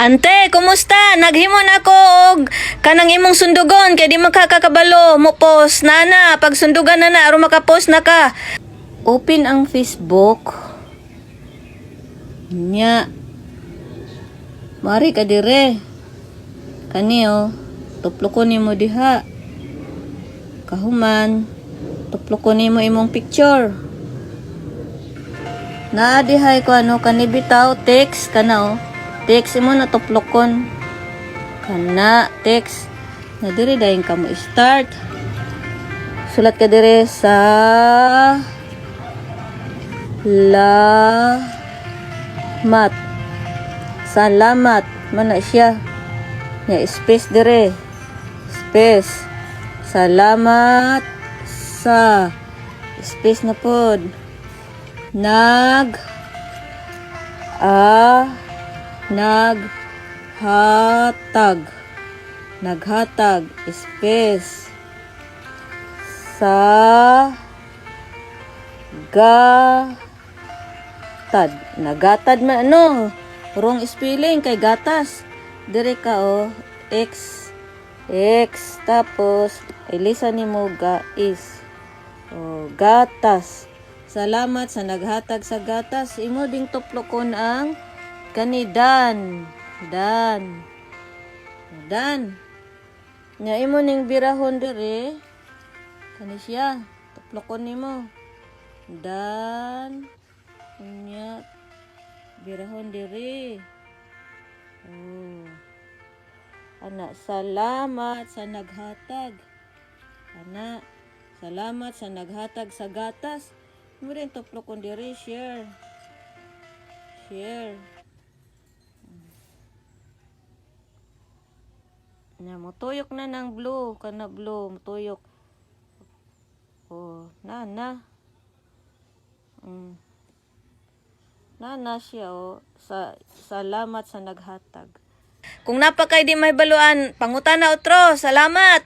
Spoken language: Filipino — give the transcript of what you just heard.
Ante, kumusta? Naghimon ako og kanang imong sundugon kay di makakakabalo mo post nana pag sundugan na na aron makapost na ka. Open ang Facebook. Nya. Mari ka dire. Kani oh, tuplokon nimo diha. Kahuman, tuplokon nimo imong picture. Naa dihay ko ano kani bitaw text kana oh. Text mo na tuplokon. Kana text na diri dayon ka mo start. Sulat ka dire sa la mat. Salamat mana siya. Ya space dire. Space. Salamat sa space na pod. Nag a naghatag. Naghatag space sa gatad nagatad man ano? Wrong spelling kay gatas. Dire ka oh x x tapos ilisa nimo ga is. Oh gatas. Salamat sa naghatag sa gatas. Imo ding tuplokon ang kani dan. Dan. Dan. Nya imo ning birahon dire. Kani siya. Tuplokon nimo. Dan. Nya birahon dire. Oh. Ana salamat sa naghatag. Ana salamat sa naghatag sa gatas. Mo rin tuplokon dire share. Share Na, mutuyok na ng blue. Kana blue, mutuyok. Oh, na, na. Mm. Na, na siya, oh. Sa, salamat sa naghatag. Kung napakay di may baluan, pangutana otro. Salamat!